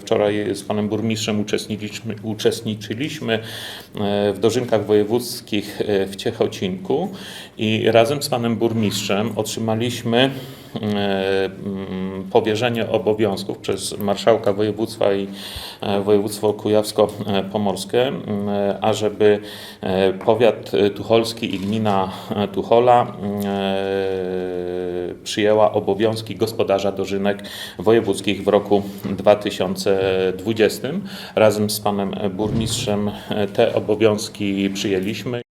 Wczoraj z panem burmistrzem uczestniczyliśmy, uczestniczyliśmy e, w dożynkach wojewódzkich e, w Ciechocinku i razem z panem burmistrzem otrzymaliśmy e, mm, powierzenie obowiązków przez marszałka województwa i województwo kujawsko-pomorskie, ażeby powiat tucholski i gmina Tuchola przyjęła obowiązki gospodarza dożynek wojewódzkich w roku 2020. Razem z panem burmistrzem te obowiązki przyjęliśmy.